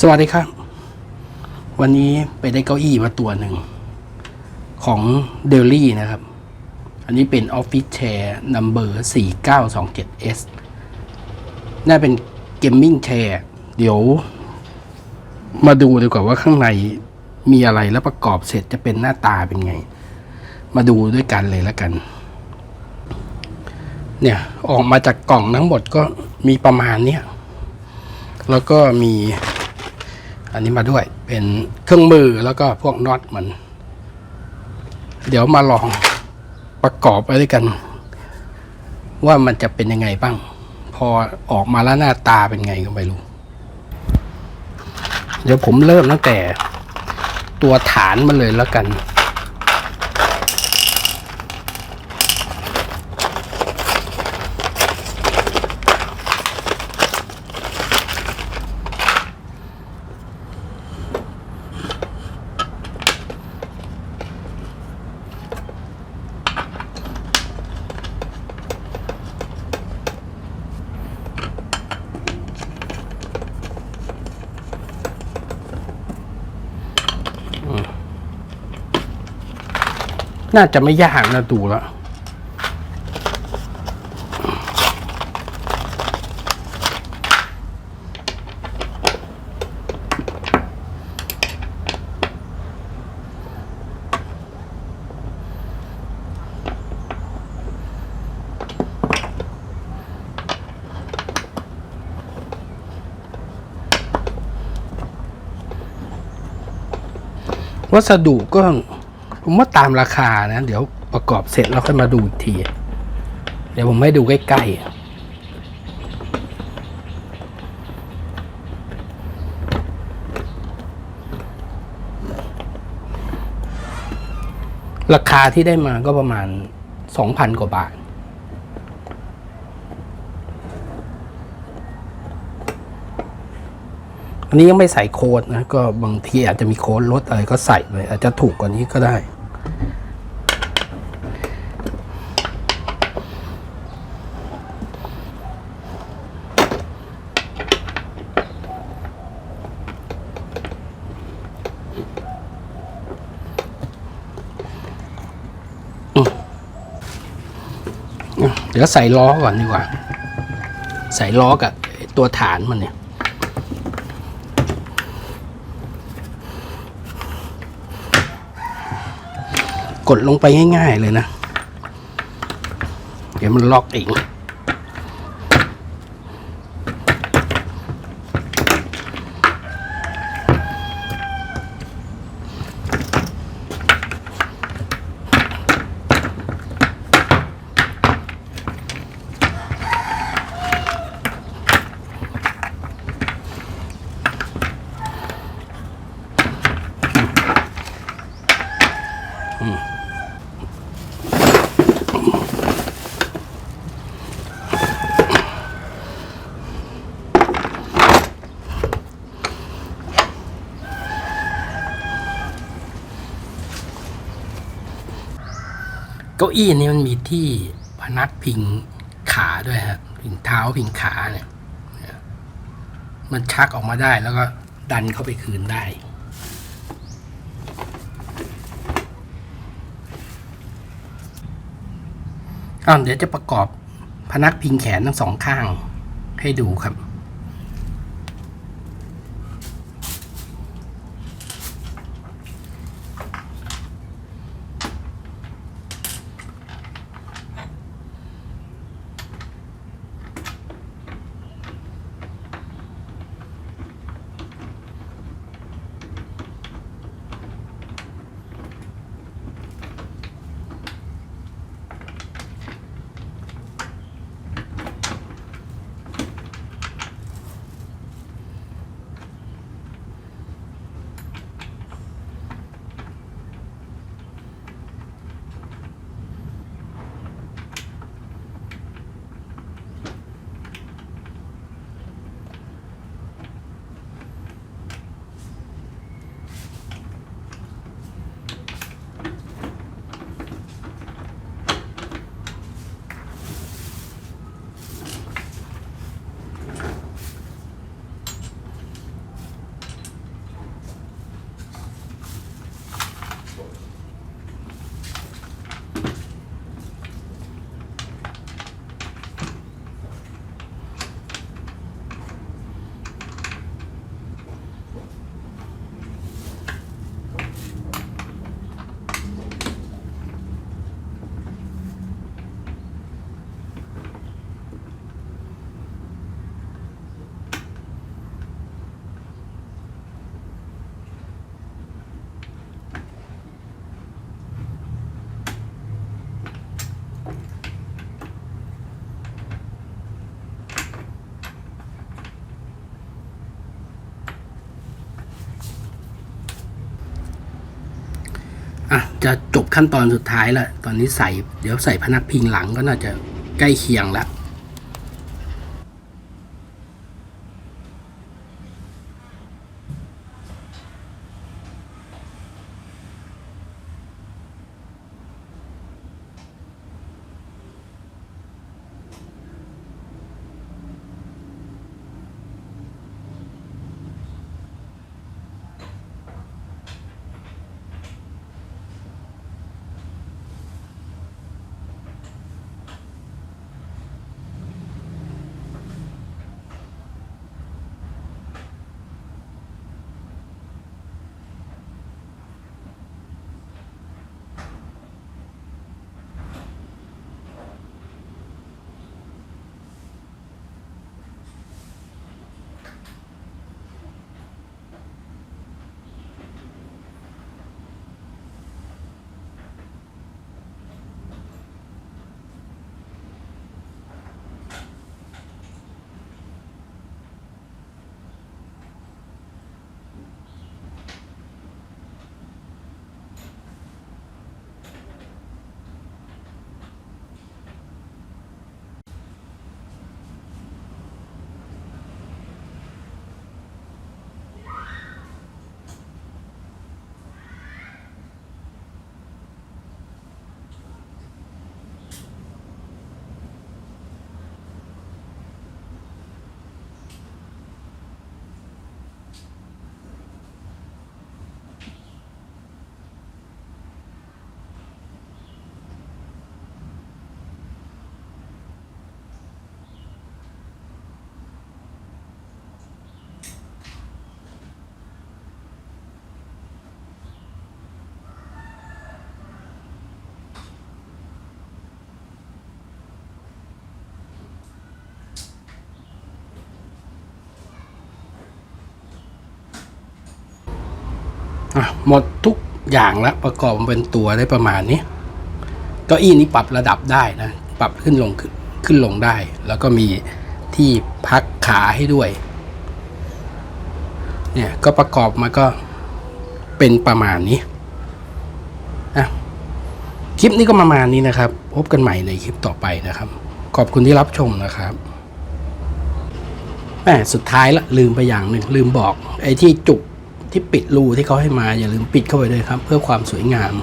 สวัสดีครับ วันนี้ไปได้เก้าอี้มาตัวหนึ่ง ของเดลลี่นะครับ อันนี้เป็นออฟฟิศแชร์นัมเบอร์ 4927S น่าเป็นเกมมิ่งแชร์เดี๋ยว มาดูดีกว่าว่าข้างในมีอะไรแล้วประกอบเสร็จจะเป็นหน้าตาเป็นไง มาดูด้วยกันเลยแล้วกัน เนี่ย ออกมาจากกล่องทั้งหมดก็มีประมาณเนี้ยแล้วก็มี อันนี้มาด้วยเป็นเครื่องมือแล้วก็พวกน็อตมัน เดี๋ยวมาลองประกอบไปด้วยกัน ว่ามันจะเป็นยังไงบ้าง พอออกมาแล้วหน้าตาเป็นไงก็ไม่รู้ เดี๋ยวผมเริ่มตั้งแต่ตัวฐานมันเลยแล้วกัน น่าจะไม่ยากนะดูแล้ววัสดุก็ ผมว่าตามราคานะ เดี๋ยวประกอบเสร็จแล้วค่อยมาดูอีกที เดี๋ยวผมให้ดูใกล้ๆราคาที่ได้มาก็ประมาณสองพันกว่าบาท อันนี้ยังไม่ใส่โค้ดนะก็บางทีอาจจะมีโค้ดลดอะไรก็ใส่เลยอาจจะถูกกว่านี้ก็ได้เดี๋ยวใส่ล้อก่อนดีกว่า ใส่ล้อกับตัวฐานมันเนี่ย กดลงไปง่าย ๆ เลยนะ เดี๋ยวมันล็อกเอง ก้าอี้นี้มันมีที่พนักพิงขาด้วยฮะพิงเท้าพิงขาเนี่ยเนี่ย มันชักออกมาได้แล้วก็ดันเข้าไปคืนได้อ้าวเดี๋ยวจะประกอบพนักพิงแขนทั้งสองข้างให้ดูครับ จะจบขั้นตอนสุดท้ายแล้วตอนนี้ใส่เดี๋ยวใส่พนักพิงหลังก็น่าจะใกล้เคียงแล้ว อะหมดทุกอย่างแล้วประกอบมันเป็นตัวได้ประมาณนี้เก้าอี้นี้ปรับระดับได้นะ ปรับขึ้นลงขึ้นขึ้นลงได้ แล้วก็มีที่พักขาให้ด้วย เนี่ยก็ประกอบมาก็เป็นประมาณนี้อะคลิปนี้ก็ประมาณนี้นะครับ พบกันใหม่ในคลิปต่อไปนะครับ ขอบคุณที่รับชมนะครับแหมสุดท้ายละลืมไปอย่างหนึ่งลืมบอกไอ้ที่จุก ที่ปิดรูที่เขาให้มาอย่าลืมปิดเข้าไปด้วยครับ เพื่อความสวยงาม